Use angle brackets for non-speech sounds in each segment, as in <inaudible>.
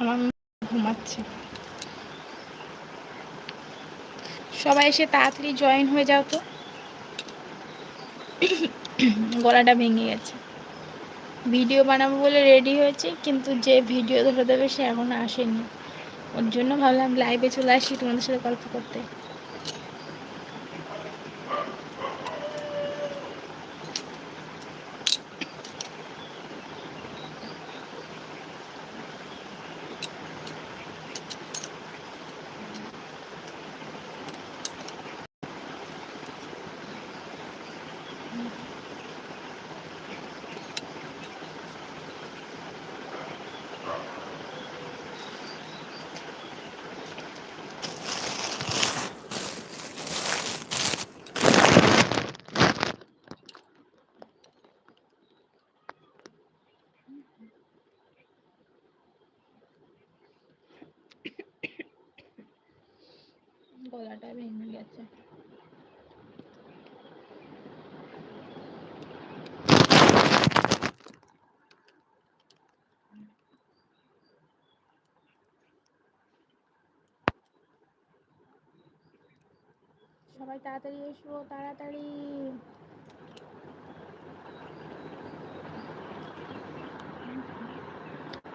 আমার ঘুমাচ্ছে। সবাই এসে তাড়াতাড়ি জয়েন হয়ে যাও তো। গলাটা ভেঙে গেছে। ভিডিও বানাবো বলে রেডি হয়েছে, কিন্তু যে ভিডিও ধরে দেবে সে এখনও আসেনি। ওর জন্য ভাবলাম লাইভে চলে আসি তোমাদের সাথে গল্প করতে। গলাটা ভেঙে গেছে সবাই তাড়াতাড়ি এসো, তাড়াতাড়ি।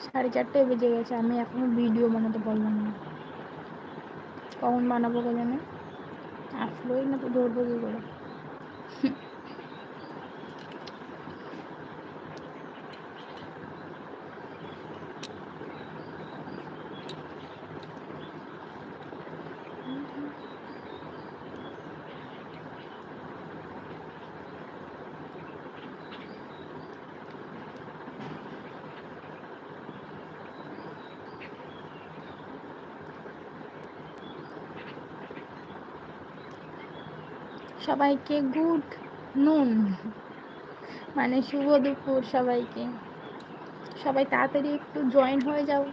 সাড়ে চারটে বেজে গেছে, আমি এখনও ভিডিও বানাতে পারলাম না। কখন বানাবো কে জানে? আসলোই না তো, ধরবো কি করে? সবাইকে গুড নুন। মানে শুভ দুপুর সবাইকে। সবাই তাড়াতাড়ি একটু জয়েন হয়ে যাও।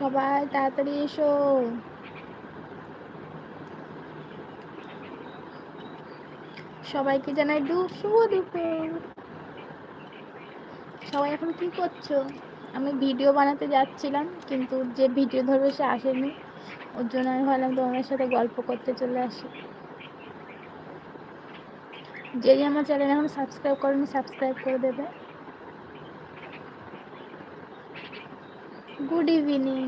সবাই তাড়াতাড়ি এসো। সবাইকে জানাই ডুব শুভ দুপুর সবাই এখন কি করছ? আমি ভিডিও বানাতে যাচ্ছিলাম, কিন্তু যে ভিডিও ধরবে সে আসেনি। ওর জন্য আমি ভাবলাম তোমাদের সাথে গল্প করতে চলে আসি। যে আমার চ্যানেল এখন সাবস্ক্রাইব করেনি সাবস্ক্রাইব করে দেবে। গুড ইভিনিং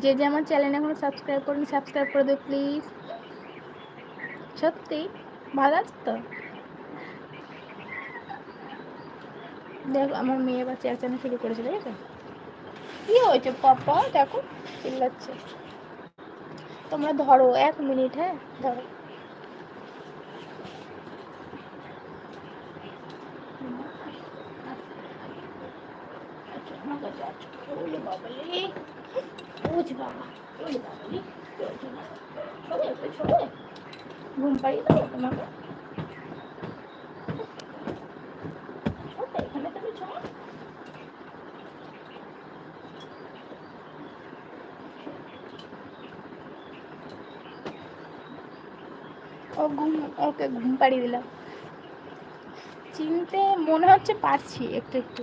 যে যে আমার চ্যানেল এখনও সাবস্ক্রাইব করেনি সাবস্ক্রাইব করে দেবে প্লিজ সত্যি? ভালো আছে তো? দেখো, আমার মেয়ে বা চেঁচানো শুরু করেছে, দেখেছ? কি হয়েছে, পাপা? দেখো, চিল্লাচ্ছে। তোমরা ধরো, এক মিনিট হ্যাঁ? ধরো আচ্ছা, আমার কাছে আছে। ঘুম পাড়িয়ে দেবো তোমাকে। ও ঘুম, ওকে ঘুম পাড়িয়ে দিলাম। চিনতে মনে হচ্ছে পারছি একটু একটু।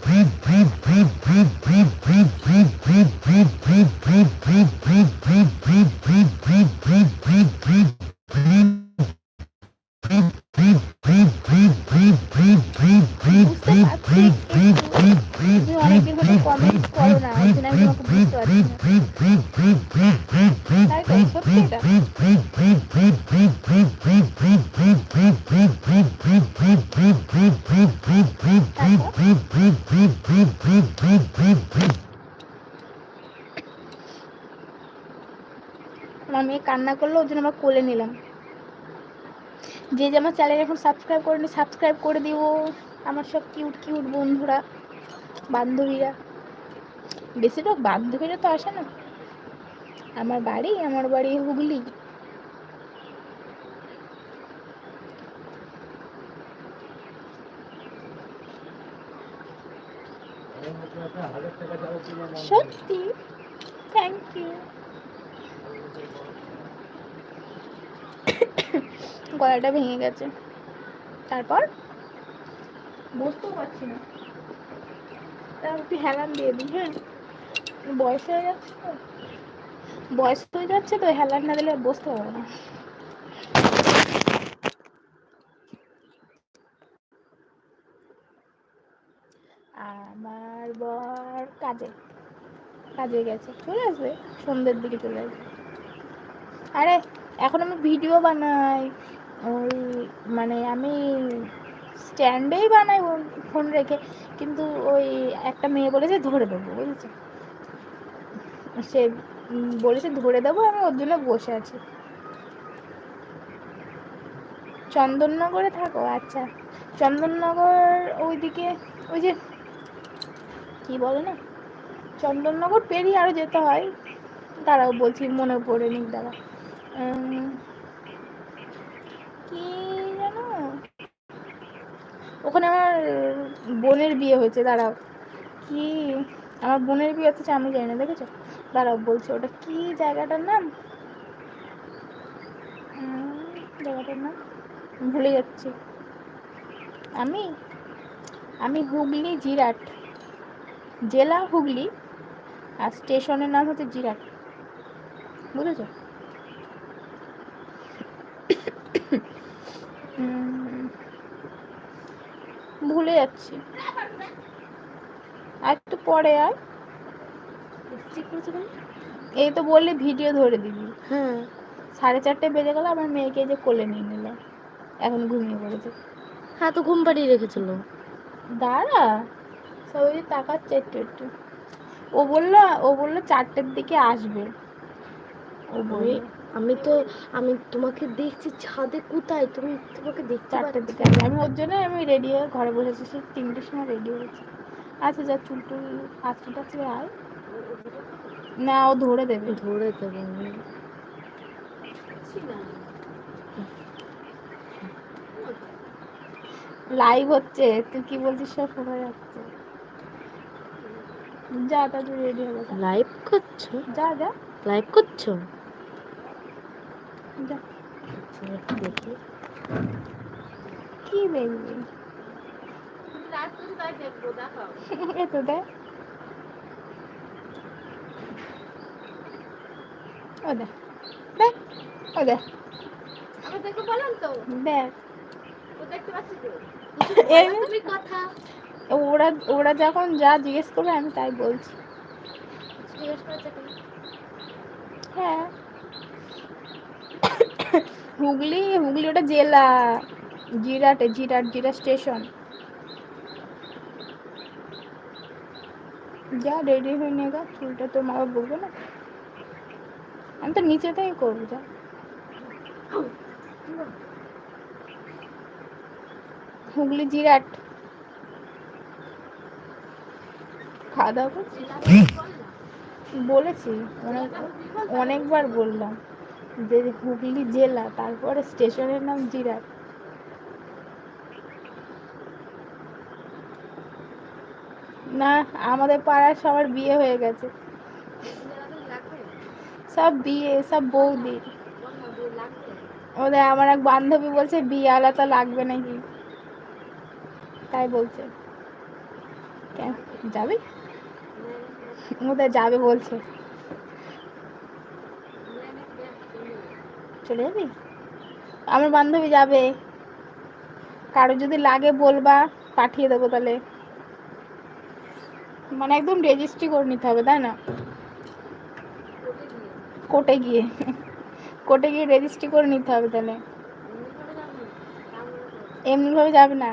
মেয়ে কান্না করল, ওই জন্য আমরা কোলে নিলাম। যে যে আমার চ্যানেল এখন সাবস্ক্রাইব করেনি সাবস্ক্রাইব করে দিও। আমার সব কিউট কিউট বন্ধুরা, বান্ধবীরা। বেশিরভাগ বান্ধবীরা তো আসে না। আমার বাড়ি আমার বাড়ি হুগলি। সত্যি? থ্যাংক ইউ গলাটা ভেঙে গেছে। তারপর? বুঝতেও পারছি না। তার একটু হেলান দিয়ে দিই হ্যাঁ? বয়স হয়ে যাচ্ছে বয়স হয়ে যাচ্ছে তো, হেলান না দিলে বসতে পারব না। আমার বর কাজে কাজে গেছে। চলে আসবে, সন্ধ্যের দিকে চলে আসবে। আরে, এখন আমি ভিডিও বানাই। ওই মানে আমি স্ট্যান্ডেই বানাই ফোন রেখে। কিন্তু ওই একটা মেয়ে বলেছে ধরে দেবো, বুঝেছ? সে বলেছে ধরে দেবো আমি ওর জন্য বসে আছি। চন্দননগরে থাকো আচ্ছা। চন্দননগর ওইদিকে ওই যে কি বলে না? চন্দননগর পেরিয়ে আরও যেতে হয়। দাঁড়াও বলছি মনে পড়ে নি দাঁড়া উম, কি জানো ওখানে আমার বোনের বিয়ে হয়েছে দাঁড়াও। কি? আমার বোনের বিয়ে হচ্ছে আমি জানি না দেখেছ? দাঁড়াও বলছি, ওটা কি জায়গাটার নাম? জায়গাটার নাম? ভুলে যাচ্ছি। আমি? আমি হুগলি জিরাট। জেলা হুগলি, আর স্টেশনের নাম হচ্ছে জিরাট। বুঝেছ? ভুলে যাচ্ছি। আর একটু পরে আয়। এই তো বললি ভিডিও ধরে দিবি। হ্যাঁ। সাড়ে চারটে বেজে গেল আমার মেয়েকে যে কোলে নিয়ে নিল। এখন ঘুমিয়ে পড়েছে। হ্যাঁ তো ঘুম পাড়িয়ে রেখেছিল। দাঁড়া সবাই তাকাচ্ছে একটু একটু। ও বলল ও বলল চারটের দিকে আসবে। ও বলল আমি তো আমি তোমাকে দেখছি ছাদে কোথায়? তুমি তোমাকে দেখতে চারটের দিকে আসবে। আমি ওর জন্য আমি রেডি হয়ে ঘরে বসেছি সে তিনটের সময় রেডি হয়েছি। আচ্ছা যা চুল টুল আজকে টাচকে আয়। না ও ধরে দেবে। ধরে দেবে। লাইভ হচ্ছে তুই কি বলছিস সব শোনা যাচ্ছে। যা তা তুই রেডি হবে লাইভ করছ? যা যা। লাইভ করছ? যা। দেখি কি দেখবি? <laughs> এ তো দেখ। ও দেখ দেখ ও দেখ দেখ এই- কথা ওরা ওরা যখন যা জিজ্ঞেস করবে আমি তাই বলছি হ্যাঁ হুগলি হুগলি ওটা জেলা জিরাটে জিরাট জিরা স্টেশন যা রেডি হয়ে নে গা চুলটা তোর মা বাবা বলবে না? আমি তো নিচেতেই করব, যা। হুগলি জিরাট। খাওয়া দাওয়া করছিস? বলেছি, অনেক, অনেকবার বললাম যে হুগলি জেলা, তারপরে স্টেশনের নাম জিরাট। না, আমাদের পাড়ার সবার বিয়ে হয়ে গেছে। সব বিয়ে, সব বৌদি ওদের আমার এক বান্ধবী বলছে, বিয়ে আলাদা লাগবে নাকি? তাই বলছে। কেন? যাবি? ওদের যাবে বলছে। চলে যাবি? আমার বান্ধবী যাবে। কারও যদি লাগে বলবা, পাঠিয়ে দেবো তাহলে। মানে একদম রেজিস্ট্রি করে নিতে হবে, তাই না? কোর্টে গিয়ে। কোর্টে গিয়ে রেজিস্ট্রি করে নিতে হবে তাহলে। মনে এমনিভাবে যাবে না।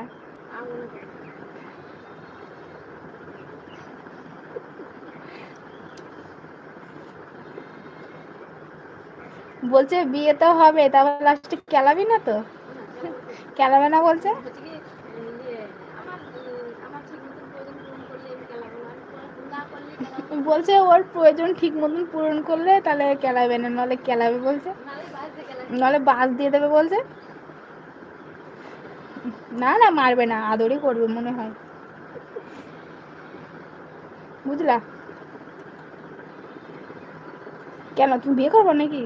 বলছে বিয়ে তো হবে, তারপর লাস্টে কেলাবি না তো। কেলাবে না বলছে হচ্ছে কি, ইয়ে, আমার উম, আমার ঠিক মতন প্রয়োজন পূরণ করলে আমি কেলাবো না আমি পড়াশোনা না করলে কেলাবো না। বলছে ওর প্রয়োজন ঠিক মতন পূরণ করলে তাহলে কেলাবে না, নাহলে কেলাবে বলছে। নাহলে বাস দিয়ে দেবে বলছে। না না, মারবে না, আদরই করবে মনে হয়। বুঝলা? কেন, তুমি বিয়ে করব নাকি?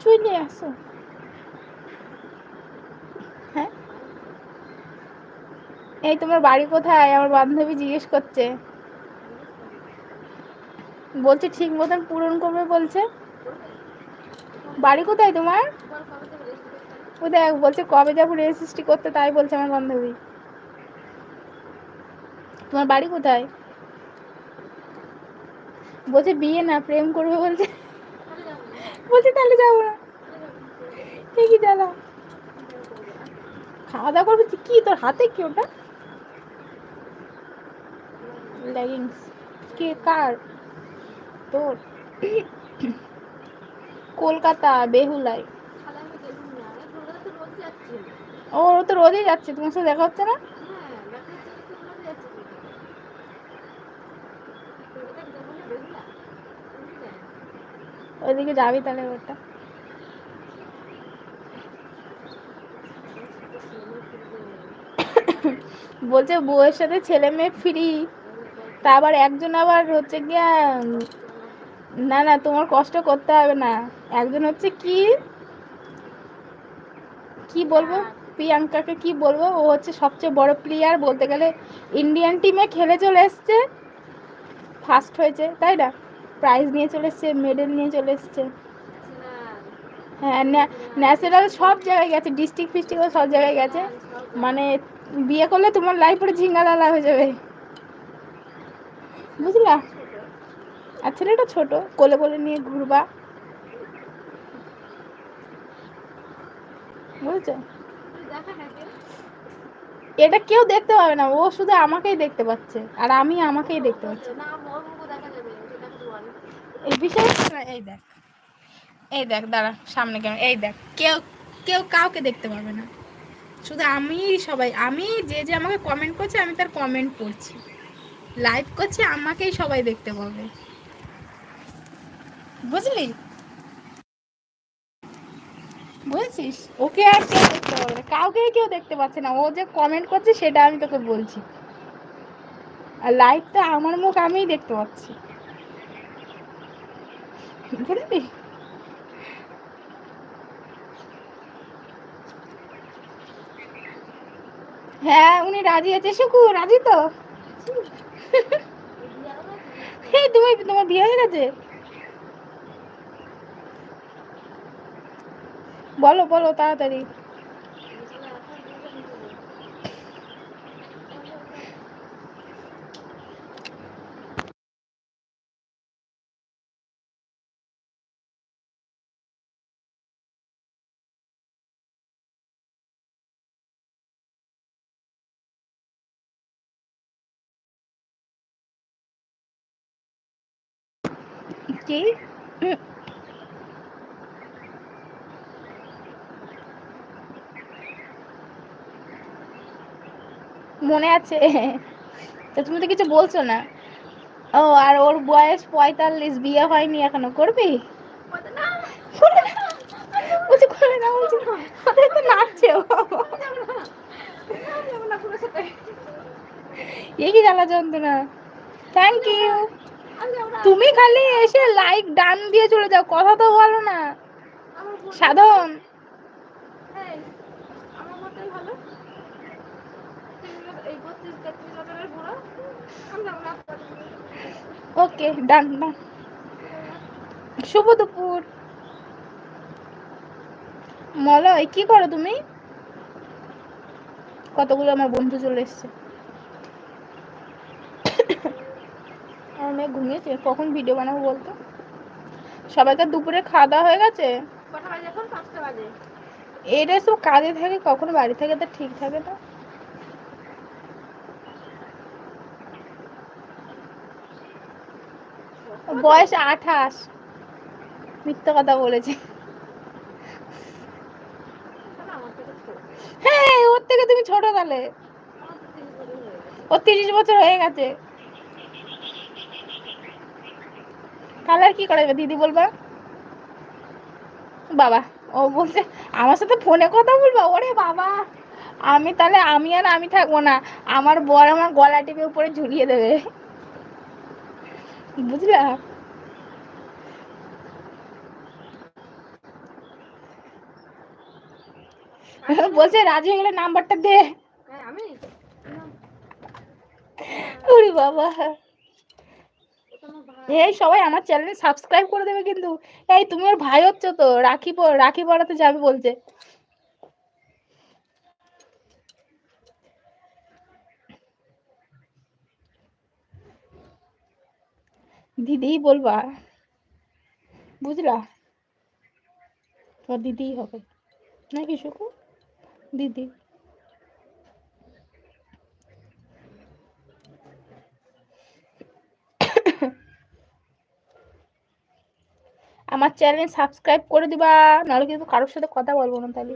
চুই নিয়ে আসো। এই তোমার বাড়ি কোথায় আমার বান্ধবী জিজ্ঞেস করছে বলছে ঠিক মতন পূরণ করবে বলছে বাড়ি কোথায় তোমার? ও দেখ, বলছে কবে যাব রেজিস্ট্রি করতে তাই বলছে আমার বান্ধবী তোমার বাড়ি কোথায় বলছে বিয়ে না, প্রেম করবে বলছে। বলছে তাহলে যাব না। ঠিকই না। খাওয়া দাওয়া করবে কি তোর হাতে কি ওটা লেগিংস কি কার? তোর। কলকাতা, বেহুলায়। ও তো রোজই যাচ্ছে। তোমার সাথে দেখা হচ্ছে না। ওইদিকে যাবি তাহলে ওটা। বলছে বউয়ের সাথে ছেলে মেয়ে ফ্রি তা আবার একজন আবার হচ্ছে গিয়া, না না, তোমার কষ্ট করতে হবে না। একজন হচ্ছে কি কি বলব? প্রিয়াঙ্কাকে কি বলব? ও হচ্ছে সবচেয়ে বড় প্লেয়ার বলতে গেলে ইন্ডিয়ান টিমে খেলে চলে এসছে। ফার্স্ট হয়েছে, তাই না? প্রাইজ নিয়ে চলে এসছে মেডেল নিয়ে চলে এসছে। হ্যাঁ ন্যাশনাল সব জায়গায় গেছে ডিস্ট্রিক্ট ফিস্ট্রিক্ট সব জায়গায় গেছে। মানে বিয়ে করলে তোমার লাইফ পুরো ঝিঙ্গালালা হয়ে যাবে। বুঝলা? আর ছেলেটা ছোট, কোলে কোলে নিয়ে ঘুরবা। বুঝছ? এটা কেউ দেখতে পাবে না, ও শুধু আমাকেই দেখতে পাচ্ছে, আর আমি আমাকেই দেখতে পাচ্ছি। এই বিষয় এই দেখ এই দেখ, দাঁড়া, সামনে কেমন, এই দেখ, কেউ কেউ কাউকে দেখতে পাবে না। শুধু আমি সবাই, আমি যে যে আমাকে কমেন্ট করছে, আমি তার কমেন্ট পড়ছি লাইভ করছে, আমাকেই সবাই দেখতে পাবে বুঝলি? বুঝেছিস? ওকে আর কেউ দেখতে পাবে না। কাউকে কেউ দেখতে পাচ্ছে না। ও যে কমেন্ট করছে, সেটা আমি তোকে বলছি। আর লাইভ তো আমার মুখ আমিই দেখতে পাচ্ছি। বুঝলি? হ্যাঁ উনি রাজি আছে। শুকু রাজি তো? এই তুমি তোমার বিয়ে হয়ে গেছে? বলো বলো তাড়াতাড়ি। মনে আছে। তো তুমি তো কিছু বলছো না। ও, আর ওর বয়স পঁয়তাল্লিশ, বিয়ে হয়নি এখনও, করবি? করে না। বলছে, করে না বলছে তো নাচছে ও। এ কি জ্বালা যন্ত্রণা। থ্যাংক ইউ তুমি খালি এসে লাইক ডান দিয়ে চলে যাও কথা তো বলো না। সাধন। ওকে ডান ডান শুভ দুপুর। মলয় কি করো তুমি? কতগুলো আমার বন্ধু চলে এসছে। মেয়ে ঘুমিয়েছে কখন ভিডিও বানাবো বলতো? সবাইকার দুপুরে খাওয়া দাওয়া হয়ে গেছে। কটা বাজে এখন? পাঁচটা বাজে। এটা সব কাজে থাকে কখনো বাড়ি থাকে তো ঠিক থাকে না। বয়স আঠাশ। মিথ্যে কথা বলেছে। হ্যাঁ ওর থেকে তুমি ছোট তাহলে। আমার তো তিন বছর হয়ে গেছে ও তিরিশ বছর হয়ে গেছে। কালার কি করাবে দিদি বলবা বাবা। ও বলছে আমার সাথে ফোনে কথা বলবা? ওরে বাবা! আমি তাহলে আমি আর আমি থাকব না। আমার বর আমার গলা টিপে উপরে ঝুলিয়ে দেবে। বুঝলা? বলছে রাজি হয়ে গেলে নাম্বারটা দে। হ্যাঁ আমি? ওরে বাবা! এই সবাই আমার চ্যানেলে সাবস্ক্রাইব করে দেবে কিন্তু। এই তুমি ওর ভাই হচ্ছ তো, রাখি রাখি পড়াতে যাবে বলছে। দিদিই বলবা? বুঝলা? তোর দিদিই হবে। নাকি শুকু দিদি। আমার চ্যানেল সাবস্ক্রাইব করে দিবা নাহলে কিন্তু কারোর সাথে কথা বলব না তাহলে।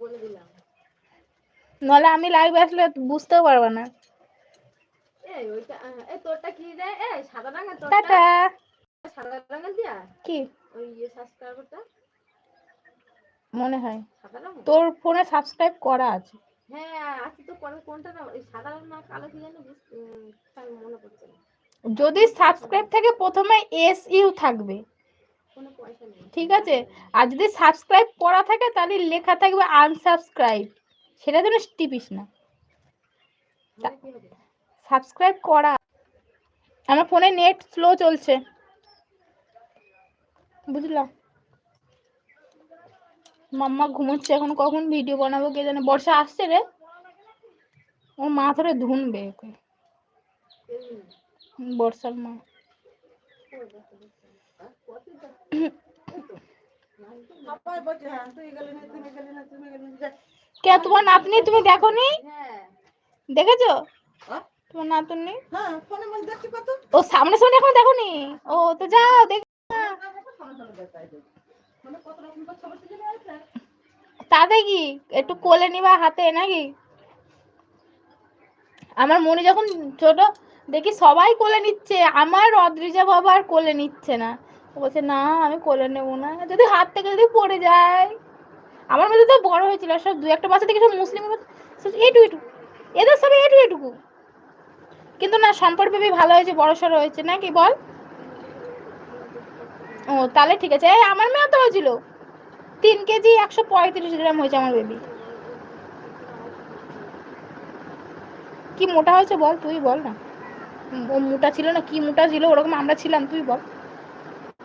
বলে দিলাম নাহলে আমি লাইভে আসলে বুঝতেও পারব না। মনে হয়। তোর ফোনে সাবস্ক্রাইব করা আছে। যদি সাবস্ক্রাইব থাকে প্রথমে এস ইউ থাকবে। ঠিক আছে? আর যদি সাবস্ক্রাইব করা থাকে তাহলে লেখা থাকবে আনসাবস্ক্রাইব সেটা যেন টিপিস না। সাবস্ক্রাইব করা। আমার ফোনে নেট স্লো চলছে। বুঝলাম? মাম্মা ঘুমোচ্ছে এখন কখন ভিডিও বানাবো কে জানে? বর্ষা আসছে রে। ওর মা ধরে ধুনবে ওকে। বর্ষার মা। কে তোমার নাতনি? তুমি দেখো নি দেখেছ? হ্যাঁ? তোমার নাতনি? হ্যাঁ ও সামনে সামনে এখন দেখো নি ও তো যাও দেখ। তো তাতে কি একটু কোলে নিবা হাতে নাকি? আমার মনে যখন ছোট দেখি সবাই কোলে নিচ্ছে আমার অদ্রিজা বাবা আর কোলে নিচ্ছে না। বলছে, না, আমি কোলে নেব না। যদি হাত থেকে যদি পড়ে যায়। আমার মধ্যে তো বড় হয়েছিল সব দু একটা বাচ্চা থেকে সব মুসলিম এটু এটু এদের সব এটু এটুকু। কিন্তু না, সম্পর্ক বেবি ভালো হয়েছে বড় সড়ো হয়েছে নাকি বল? ও, তাহলে ঠিক আছে। আমার মেয়ে তো হয়েছিল। তিন কেজি একশো পঁয়ত্রিশ গ্রাম হয়েছে আমার বেবি। কি মোটা হয়েছে বল, তুই বল না। ও মোটা ছিল না, কি মোটা ছিল, ওরকম আমরা ছিলাম, তুই বল।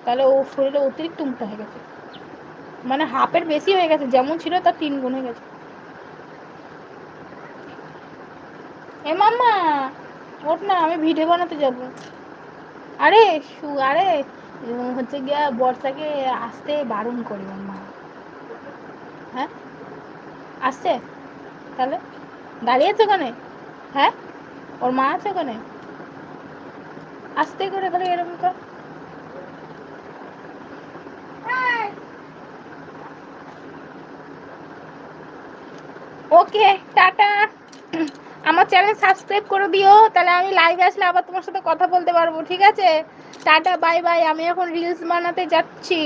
তাহলে ও শরীরে অতিরিক্ত মোটা হয়ে গেছে। মানে হাফের বেশি হয়ে গেছে, যেমন ছিল তার তিন গুণ হয়ে গেছে। এ মাম্মা, ওঠ না, আমি ভিডিও বানাতে যাব। আরে, শু, আরে হচ্ছে গিয়া বর্ষাকে আসতে বারণ করি ওর মা হ্যাঁ? আসছে? তাহলে? দাঁড়িয়ে আছে ওখানে? হ্যাঁ? ওর মা আছে ওখানে? আসতে করে খালি এরকম কর। Okay, tata. আমার চ্যানেল সাবস্ক্রাইব করে দিও, তাহলে আমি লাইভে আসলে আবার তোমার সাথে কথা বলতে পারব, ঠিক আছে? টাটা বাই বাই আমি এখন রিলস বানাতে যাচ্ছি।